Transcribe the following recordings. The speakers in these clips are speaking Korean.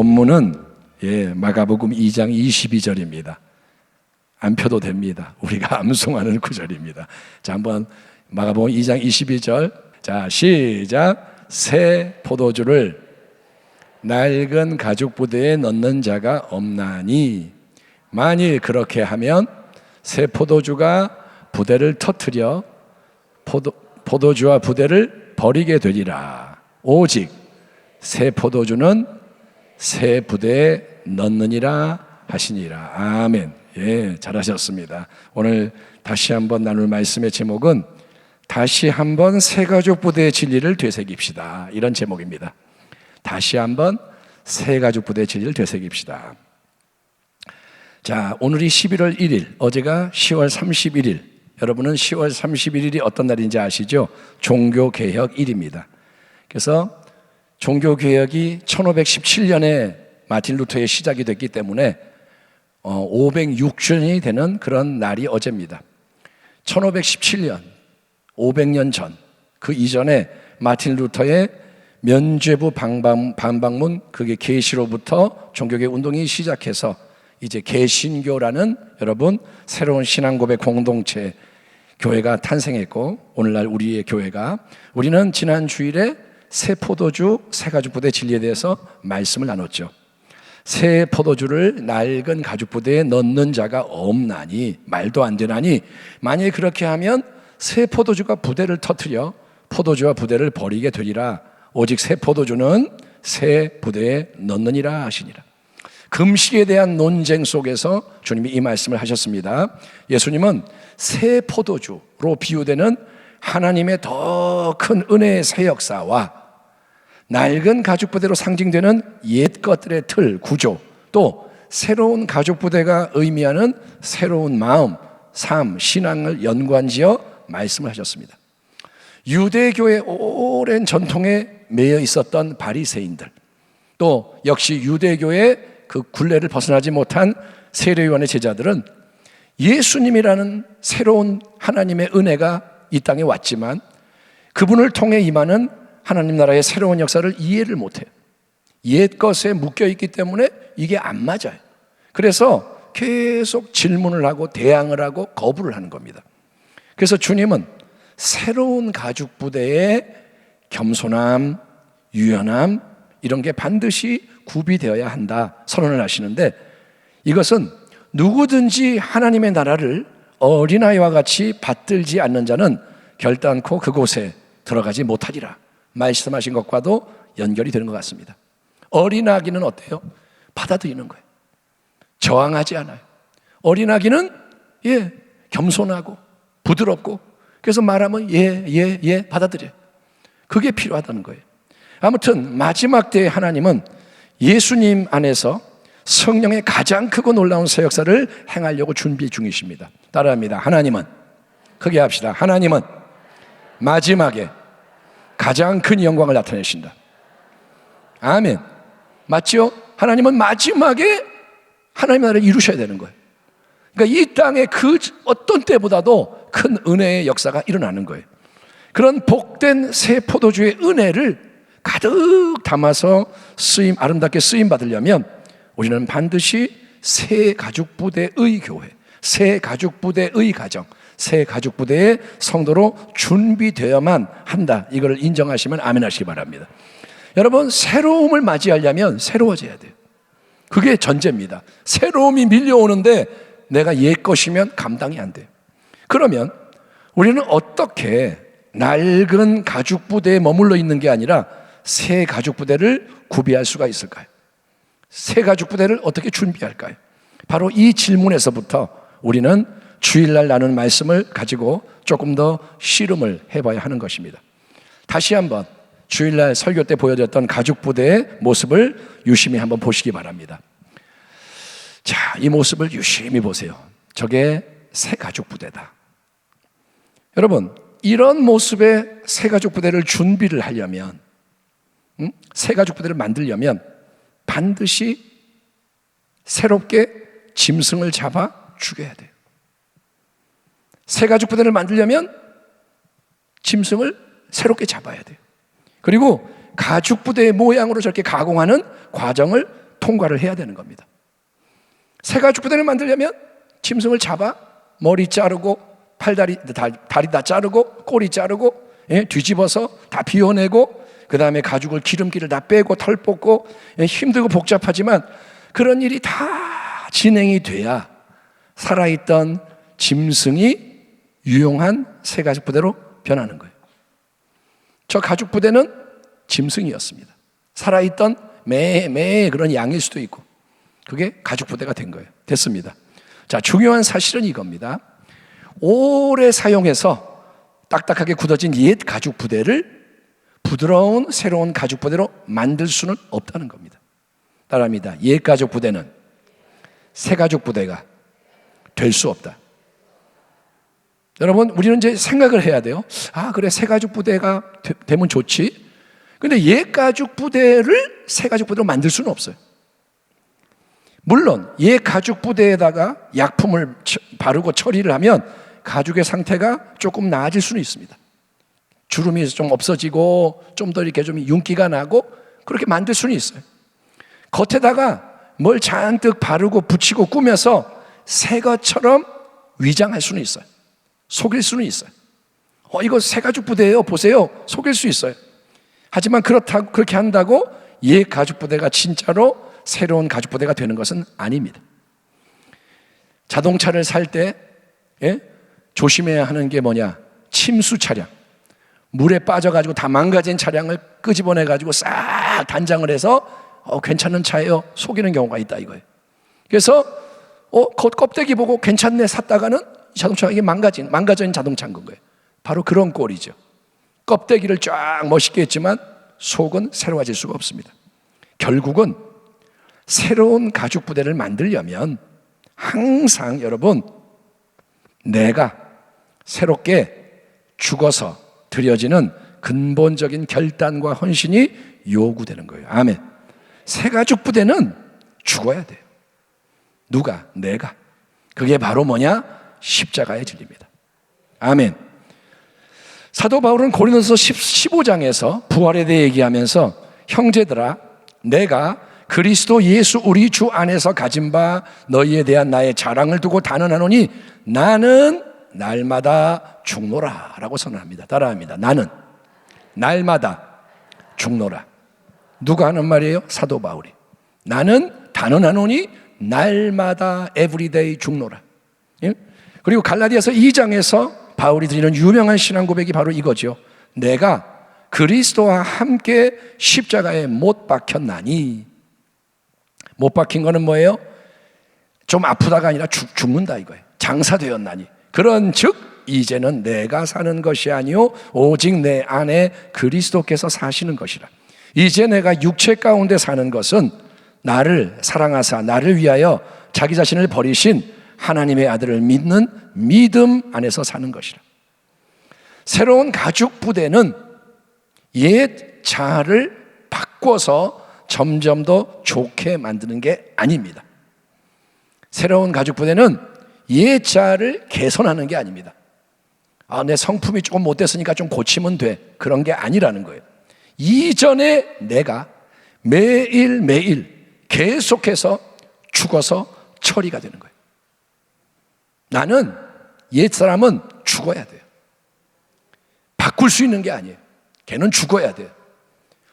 본문은 예, 마가복음 2장 22절입니다. 안 펴도 됩니다. 우리가 암송하는 구절입니다. 자, 한번 마가복음 2장 22절. 자, 시작. 새 포도주를 낡은 가죽 부대에 넣는 자가 없나니 만일 그렇게 하면 새 포도주가 부대를 터뜨려 포도, 포도주와 부대를 버리게 되리라. 오직 새 포도주는 새 부대에 넣느니라 하시니라. 아멘. 예, 잘하셨습니다. 오늘 다시 한번 나눌 말씀의 제목은 다시 한번 새 가족 부대의 진리를 되새깁시다. 이런 제목입니다. 다시 한번 새 가족 부대의 진리를 되새깁시다. 자, 오늘이 11월 1일, 어제가 10월 31일. 여러분은 10월 31일이 어떤 날인지 아시죠? 종교개혁 일입니다. 그래서 종교개혁이 1517년에 마틴 루터의 시작이 됐기 때문에 506주년이 되는 그런 날이 어제입니다. 1517년, 500년 전, 그 이전에 마틴 루터의 면죄부 방방, 반박문, 그게 계시로부터 종교개혁 운동이 시작해서 이제 개신교라는 여러분 새로운 신앙 고백 공동체 교회가 탄생했고 오늘날 우리의 교회가 우리는 지난 주일에 새 포도주 새 가죽 부대 진리에 대해서 말씀을 나눴죠. 새 포도주를 낡은 가죽 부대에 넣는 자가 없나니 말도 안 되나니 만일 그렇게 하면 새 포도주가 부대를 터뜨려 포도주와 부대를 버리게 되리라 오직 새 포도주는 새 부대에 넣느니라 하시니라. 금식에 대한 논쟁 속에서 주님이 이 말씀을 하셨습니다. 예수님은 새 포도주로 비유되는 하나님의 더 큰 은혜의 새 역사와 낡은 가죽 부대로 상징되는 옛 것들의 틀, 구조, 또 새로운 가죽 부대가 의미하는 새로운 마음, 삶, 신앙을 연관지어 말씀을 하셨습니다. 유대교의 오랜 전통에 매여 있었던 바리새인들, 또 역시 유대교의 그 굴레를 벗어나지 못한 세례요한의 제자들은 예수님이라는 새로운 하나님의 은혜가 이 땅에 왔지만 그분을 통해 임하는 하나님 나라의 새로운 역사를 이해를 못해요. 옛 것에 묶여 있기 때문에 이게 안 맞아요. 그래서 계속 질문을 하고 대항을 하고 거부를 하는 겁니다. 그래서 주님은 새로운 가죽 부대의 겸손함, 유연함 이런 게 반드시 구비되어야 한다 선언을 하시는데 이것은 누구든지 하나님의 나라를 어린아이와 같이 받들지 않는 자는 결단코 그곳에 들어가지 못하리라 말씀하신 것과도 연결이 되는 것 같습니다. 어린아기는 어때요? 받아들이는 거예요. 저항하지 않아요. 어린아기는 예 겸손하고 부드럽고 그래서 말하면 예 예, 예 받아들여요. 그게 필요하다는 거예요. 아무튼 마지막 때에 하나님은 예수님 안에서 성령의 가장 크고 놀라운 새 역사를 행하려고 준비 중이십니다. 따라합니다. 하나님은 크게 합시다. 하나님은 마지막에 가장 큰 영광을 나타내신다. 아멘. 맞죠? 하나님은 마지막에 하나님 나라를 이루셔야 되는 거예요. 그러니까 이 땅에 그 어떤 때보다도 큰 은혜의 역사가 일어나는 거예요. 그런 복된 새 포도주의 은혜를 가득 담아서 쓰임, 아름답게 쓰임 받으려면 우리는 반드시 새 가죽 부대의 교회, 새 가죽 부대의 가정, 새 가죽 부대의 성도로 준비되어야만 한다. 이걸 인정하시면 아멘 하시기 바랍니다. 여러분, 새로움을 맞이하려면 새로워져야 돼요. 그게 전제입니다. 새로움이 밀려오는데 내가 옛 것이면 감당이 안 돼요. 그러면 우리는 어떻게 낡은 가죽 부대에 머물러 있는 게 아니라 새 가죽 부대를 구비할 수가 있을까요? 새 가죽 부대를 어떻게 준비할까요? 바로 이 질문에서부터 우리는 주일날 나눈 말씀을 가지고 조금 더 씨름을 해봐야 하는 것입니다. 다시 한번 주일날 설교 때 보여줬던 가죽 부대의 모습을 유심히 한번 보시기 바랍니다. 자, 이 모습을 유심히 보세요. 저게 새 가죽 부대다. 여러분, 이런 모습의 새 가죽 부대를 준비를 하려면 응? 새 가죽 부대를 만들려면 반드시 새롭게 짐승을 잡아 죽여야 돼요. 새 가죽 부대를 만들려면 짐승을 새롭게 잡아야 돼요. 그리고 가죽 부대의 모양으로 저렇게 가공하는 과정을 통과를 해야 되는 겁니다. 새 가죽 부대를 만들려면 짐승을 잡아 머리 자르고 팔다리 다, 다리 다 자르고 꼬리 자르고 예, 뒤집어서 다 비워내고 그 다음에 가죽을 기름기를 다 빼고 털 뽑고 예, 힘들고 복잡하지만 그런 일이 다 진행이 돼야 살아있던 짐승이 유용한 새 가죽 부대로 변하는 거예요. 저 가죽 부대는 짐승이었습니다. 살아있던 매, 매 그런 양일 수도 있고 그게 가죽 부대가 된 거예요. 됐습니다. 자, 중요한 사실은 이겁니다. 오래 사용해서 딱딱하게 굳어진 옛 가죽 부대를 부드러운 새로운 가죽 부대로 만들 수는 없다는 겁니다. 따라합니다. 옛 가죽 부대는 새 가죽 부대가 될 수 없다. 여러분, 우리는 이제 생각을 해야 돼요. 아, 그래, 새 가죽 부대가 되, 되면 좋지. 근데 옛 가죽 부대를 새 가죽 부대로 만들 수는 없어요. 물론, 옛 가죽 부대에다가 약품을 바르고 처리를 하면 가죽의 상태가 조금 나아질 수는 있습니다. 주름이 좀 없어지고 좀 더 이렇게 좀 윤기가 나고 그렇게 만들 수는 있어요. 겉에다가 뭘 잔뜩 바르고 붙이고 꾸며서 새 것처럼 위장할 수는 있어요. 속일 수는 있어요. 어, 이거 새 가죽 부대예요. 보세요. 속일 수 있어요. 하지만 그렇다고, 그렇게 한다고 옛 가죽 부대가 진짜로 새로운 가죽 부대가 되는 것은 아닙니다. 자동차를 살 때, 예? 조심해야 하는 게 뭐냐? 침수 차량. 물에 빠져가지고 다 망가진 차량을 끄집어내가지고 싹 단장을 해서 어, 괜찮은 차예요. 속이는 경우가 있다 이거예요. 그래서 어, 겉 껍데기 보고 괜찮네 샀다가는 자동차가 이게 망가진, 망가진 자동차인 거예요. 바로 그런 꼴이죠. 껍데기를 쫙 멋있게 했지만 속은 새로워질 수가 없습니다. 결국은 새로운 가죽 부대를 만들려면 항상 여러분 내가 새롭게 죽어서 드려지는 근본적인 결단과 헌신이 요구되는 거예요. 아멘. 새 가죽 부대는 죽어야 돼요. 누가? 내가. 그게 바로 뭐냐? 십자가의 진리입니다. 아멘. 사도 바울은 고린도서 15장에서 부활에 대해 얘기하면서 형제들아 내가 그리스도 예수 우리 주 안에서 가진 바 너희에 대한 나의 자랑을 두고 단언하노니 나는 날마다 죽노라 라고 선언합니다. 따라합니다. 나는 날마다 죽노라. 누가 하는 말이에요? 사도 바울이. 나는 단언하노니 날마다 에브리데이 죽노라. 예? 그리고 갈라디아서 2장에서 바울이 드리는 유명한 신앙 고백이 바로 이거죠. 내가 그리스도와 함께 십자가에 못 박혔나니 못 박힌 거는 뭐예요? 좀 아프다가 아니라 죽, 죽는다 이거예요. 장사되었나니. 그런 즉 이제는 내가 사는 것이 아니요 오직 내 안에 그리스도께서 사시는 것이라. 이제 내가 육체 가운데 사는 것은 나를 사랑하사 나를 위하여 자기 자신을 버리신 하나님의 아들을 믿는 믿음 안에서 사는 것이라. 새로운 가죽 부대는 옛 자를 바꿔서 점점 더 좋게 만드는 게 아닙니다. 새로운 가죽 부대는 옛 자를 개선하는 게 아닙니다. 아, 내 성품이 조금 못됐으니까 좀 고치면 돼. 그런 게 아니라는 거예요. 이전에 내가 매일매일 계속해서 죽어서 처리가 되는 거예요. 나는 옛사람은 죽어야 돼요. 바꿀 수 있는 게 아니에요. 걔는 죽어야 돼요.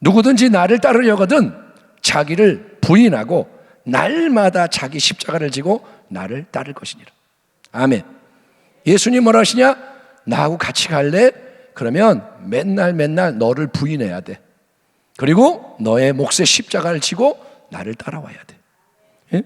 누구든지 나를 따르려거든 자기를 부인하고 날마다 자기 십자가를 지고 나를 따를 것이니라. 아멘. 예수님 뭐라 하시냐? 나하고 같이 갈래? 그러면 맨날 맨날 너를 부인해야 돼. 그리고 너의 몫의 십자가를 지고 나를 따라와야 돼. 예?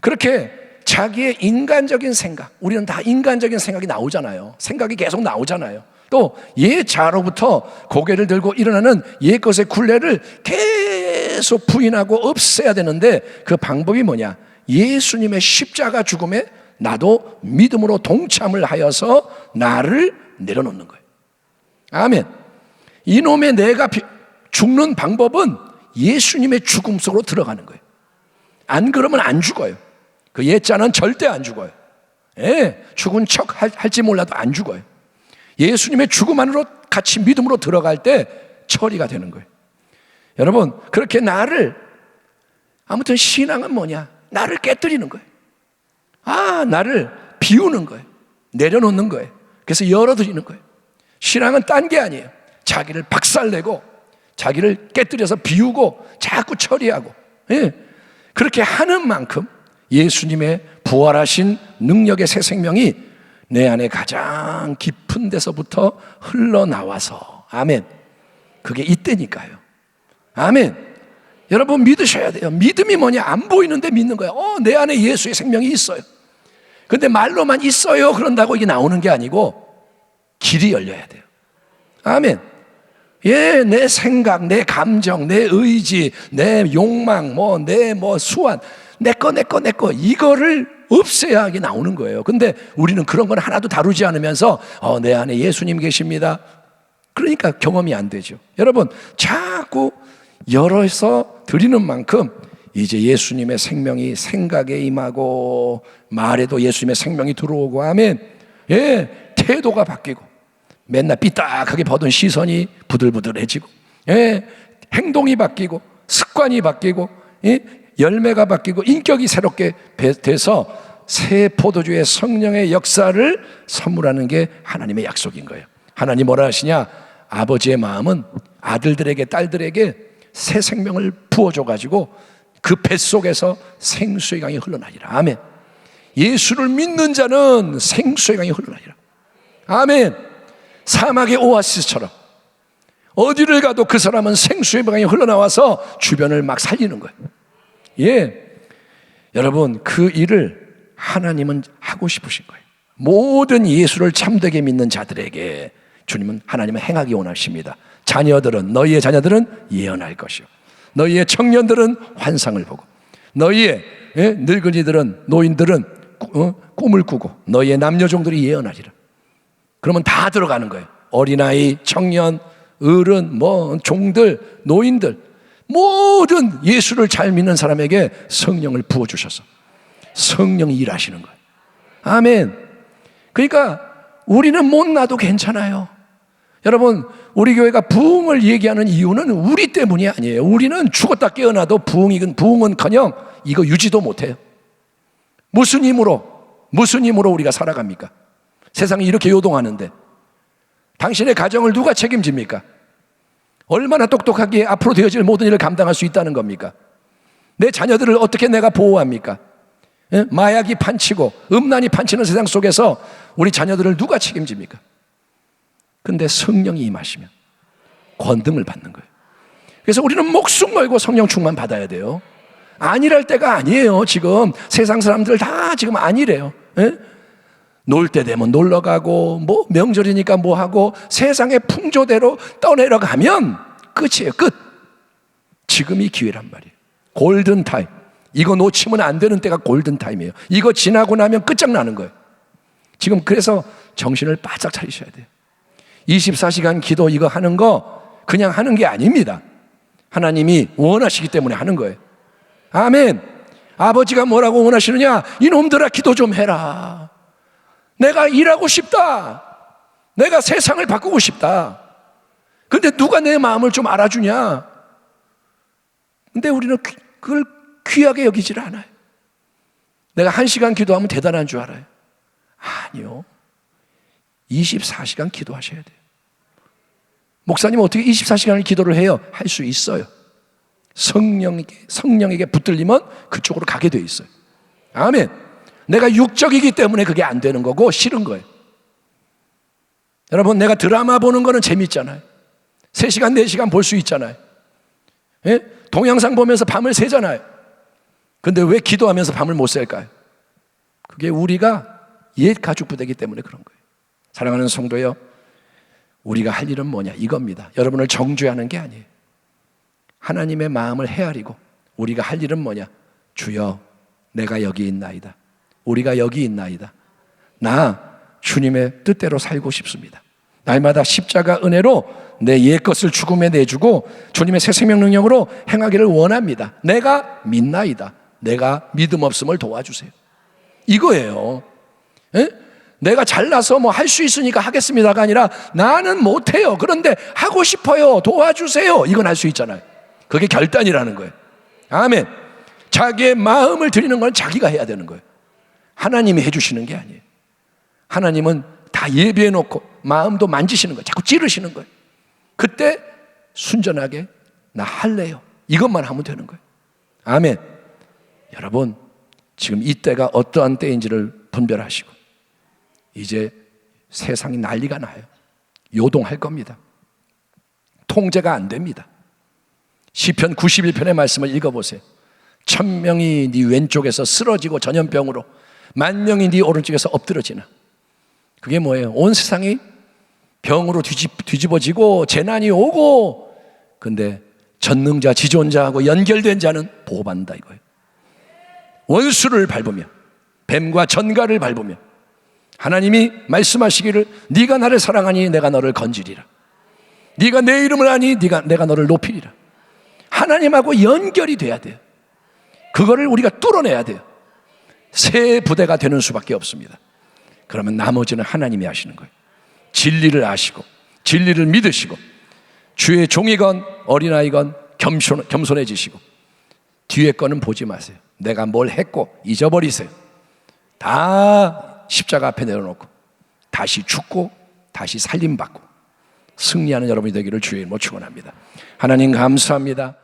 그렇게 자기의 인간적인 생각, 우리는 다 인간적인 생각이 나오잖아요. 생각이 계속 나오잖아요. 또 예자로부터 고개를 들고 일어나는 옛 것의 굴레를 계속 부인하고 없애야 되는데 그 방법이 뭐냐? 예수님의 십자가 죽음에 나도 믿음으로 동참을 하여서 나를 내려놓는 거예요. 아멘. 이놈의 내가 죽는 방법은 예수님의 죽음 속으로 들어가는 거예요. 안 그러면 안 죽어요. 그 옛자는 절대 안 죽어요. 예, 죽은 척 할지 몰라도 안 죽어요. 예수님의 죽음 안으로 같이 믿음으로 들어갈 때 처리가 되는 거예요. 여러분, 그렇게 나를 아무튼 신앙은 뭐냐? 나를 깨뜨리는 거예요. 아, 나를 비우는 거예요. 내려놓는 거예요. 그래서 열어드리는 거예요. 신앙은 딴 게 아니에요. 자기를 박살내고 자기를 깨뜨려서 비우고 자꾸 처리하고 예. 그렇게 하는 만큼 예수님의 부활하신 능력의 새 생명이 내 안에 가장 깊은 데서부터 흘러나와서 아멘. 그게 이때니까요. 아멘. 여러분 믿으셔야 돼요. 믿음이 뭐냐? 안 보이는데 믿는 거예요. 어, 내 안에 예수의 생명이 있어요. 근데 말로만 있어요. 그런다고 이게 나오는 게 아니고 길이 열려야 돼요. 아멘. 예, 내 생각, 내 감정, 내 의지, 내 욕망, 뭐, 내 뭐 수완, 내 거, 내 거, 내 거, 이거를 없애야 하게 나오는 거예요. 근데 우리는 그런 건 하나도 다루지 않으면서, 어, 내 안에 예수님 계십니다. 그러니까 경험이 안 되죠. 여러분, 자꾸 열어서 드리는 만큼 이제 예수님의 생명이 생각에 임하고 말에도 예수님의 생명이 들어오고 하면 예, 태도가 바뀌고 맨날 삐딱하게 보던 시선이 부들부들해지고 예, 행동이 바뀌고 습관이 바뀌고 예, 열매가 바뀌고 인격이 새롭게 배- 돼서 새 포도주의 성령의 역사를 선물하는 게 하나님의 약속인 거예요. 하나님 뭐라 하시냐? 아버지의 마음은 아들들에게 딸들에게 새 생명을 부어줘 가지고 그 뱃속에서 생수의 강이 흘러나리라. 아멘. 예수를 믿는 자는 생수의 강이 흘러나리라. 아멘. 사막의 오아시스처럼 어디를 가도 그 사람은 생수의 강이 흘러나와서 주변을 막 살리는 거예요. 예. 여러분, 그 일을 하나님은 하고 싶으신 거예요. 모든 예수를 참되게 믿는 자들에게 주님은 하나님은 행하기 원하십니다. 자녀들은, 너희의 자녀들은 예언할 것이요. 너희의 청년들은 환상을 보고, 너희의 예, 늙은이들은, 노인들은 꾸- 어? 꿈을 꾸고, 너희의 남녀종들이 예언하리라. 그러면 다 들어가는 거예요. 어린아이, 청년, 어른, 뭐, 종들, 노인들, 모든 예수를 잘 믿는 사람에게 성령을 부어주셔서 성령이 일하시는 거예요. 아멘. 그러니까 우리는 못 나도 괜찮아요. 여러분, 우리 교회가 부흥을 얘기하는 이유는 우리 때문이 아니에요. 우리는 죽었다 깨어나도 부흥이건 부흥은커녕 이거 유지도 못해요. 무슨 힘으로 무슨 힘으로 우리가 살아갑니까? 세상이 이렇게 요동하는데 당신의 가정을 누가 책임집니까? 얼마나 똑똑하게 앞으로 되어질 모든 일을 감당할 수 있다는 겁니까? 내 자녀들을 어떻게 내가 보호합니까? 예? 마약이 판치고 음란이 판치는 세상 속에서 우리 자녀들을 누가 책임집니까? 근데 성령이 임하시면 권등을 받는 거예요. 그래서 우리는 목숨 걸고 성령 충만 받아야 돼요. 아니랄 때가 아니에요. 지금 세상 사람들 다 지금 아니래요. 예? 놀 때 되면 놀러 가고 뭐 명절이니까 뭐 하고 세상의 풍조대로 떠내려 가면 끝이에요. 끝. 지금이 기회란 말이에요. 골든 타임. 이거 놓치면 안 되는 때가 골든 타임이에요. 이거 지나고 나면 끝장나는 거예요. 지금 그래서 정신을 바짝 차리셔야 돼요. 24시간 기도 이거 하는 거 그냥 하는 게 아닙니다. 하나님이 원하시기 때문에 하는 거예요. 아멘. 아버지가 뭐라고 원하시느냐? 이놈들아 기도 좀 해라. 내가 일하고 싶다. 내가 세상을 바꾸고 싶다. 근데 누가 내 마음을 좀 알아주냐? 근데 우리는 귀- 그걸 귀하게 여기질 않아요. 내가 한 시간 기도하면 대단한 줄 알아요. 아니요. 24시간 기도하셔야 돼요. 목사님 어떻게 24시간을 기도를 해요? 할 수 있어요. 성령에게, 성령에게 붙들리면 그쪽으로 가게 돼 있어요. 아멘. 내가 육적이기 때문에 그게 안 되는 거고 싫은 거예요. 여러분, 내가 드라마 보는 거는 재밌잖아요. 3시간, 4시간 볼 수 있잖아요. 예? 동영상 보면서 밤을 새잖아요. 근데 왜 기도하면서 밤을 못 셀까요? 그게 우리가 옛 가죽 부대기 때문에 그런 거예요. 사랑하는 성도요, 우리가 할 일은 뭐냐? 이겁니다. 여러분을 정죄하는 게 아니에요. 하나님의 마음을 헤아리고 우리가 할 일은 뭐냐? 주여, 내가 여기 있나이다. 우리가 여기 있나이다. 나 주님의 뜻대로 살고 싶습니다. 날마다 십자가 은혜로 내 옛 것을 죽음에 내주고 주님의 새 생명 능력으로 행하기를 원합니다. 내가 믿나이다. 내가 믿음 없음을 도와주세요. 이거예요. 예? 내가 잘나서 뭐 할 수 있으니까 하겠습니다가 아니라 나는 못해요. 그런데 하고 싶어요. 도와주세요. 이건 할 수 있잖아요. 그게 결단이라는 거예요. 아멘. 자기의 마음을 드리는 건 자기가 해야 되는 거예요. 하나님이 해주시는 게 아니에요. 하나님은 다 예비해 놓고 마음도 만지시는 거예요. 자꾸 찌르시는 거예요. 그때 순전하게 나 할래요. 이것만 하면 되는 거예요. 아멘. 여러분, 지금 이 때가 어떠한 때인지를 분별하시고 이제 세상이 난리가 나요. 요동할 겁니다. 통제가 안 됩니다. 시편 91편의 말씀을 읽어보세요. 천 명이 네 왼쪽에서 쓰러지고 전염병으로 만 명이 네 오른쪽에서 엎드러지나. 그게 뭐예요? 온 세상이 병으로 뒤집, 뒤집어지고 재난이 오고 근데 전능자 지존자하고 연결된 자는 보호받는다 이거예요. 원수를 밟으며 뱀과 전갈을 밟으며 하나님이 말씀하시기를 네가 나를 사랑하니 내가 너를 건지리라. 네가 내 이름을 아니 네가 내가 너를 높이리라. 하나님하고 연결이 돼야 돼요. 그거를 우리가 뚫어내야 돼요. 새 부대가 되는 수밖에 없습니다. 그러면 나머지는 하나님이 하시는 거예요. 진리를 아시고 진리를 믿으시고 주의 종이건 어린아이건 겸손, 겸손해지시고 뒤에 거는 보지 마세요. 내가 뭘 했고 잊어버리세요. 다 십자가 앞에 내려놓고 다시 죽고 다시 살림받고 승리하는 여러분이 되기를 주의 이름으로 축원합니다. 하나님 감사합니다.